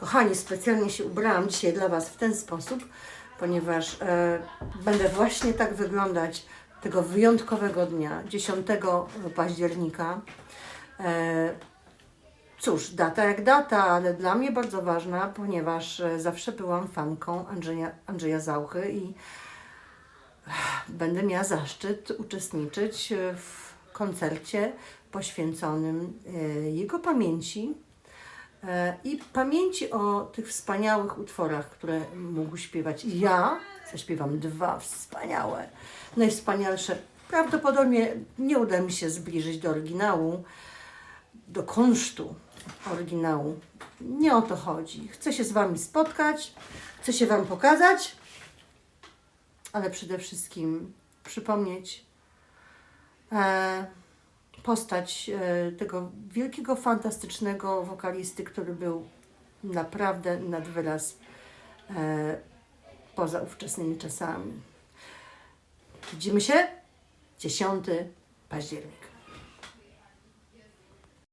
Kochani, specjalnie się ubrałam dzisiaj dla Was w ten sposób, ponieważ e, będę właśnie tak wyglądać tego wyjątkowego dnia, 10 października. E, cóż, data jak data, ale dla mnie bardzo ważna, ponieważ e, zawsze byłam fanką Andrzeja, Andrzeja Zauchy i będę miała zaszczyt uczestniczyć e, w koncercie poświęconym e, jego pamięci e, i pamięci o tych wspaniałych utworach, które mógł śpiewać. Ja zaśpiewam dwa wspaniałe, najwspanialsze. Prawdopodobnie nie uda mi się zbliżyć do oryginału, do kunsztu oryginału. Nie o to chodzi. Chcę się z Wami spotkać, chcę się Wam pokazać, ale przede wszystkim przypomnieć e, postać e, tego wielkiego, fantastycznego wokalisty, który był naprawdę nad wyraz e, poza ówczesnymi czasami. Widzimy się 10 października.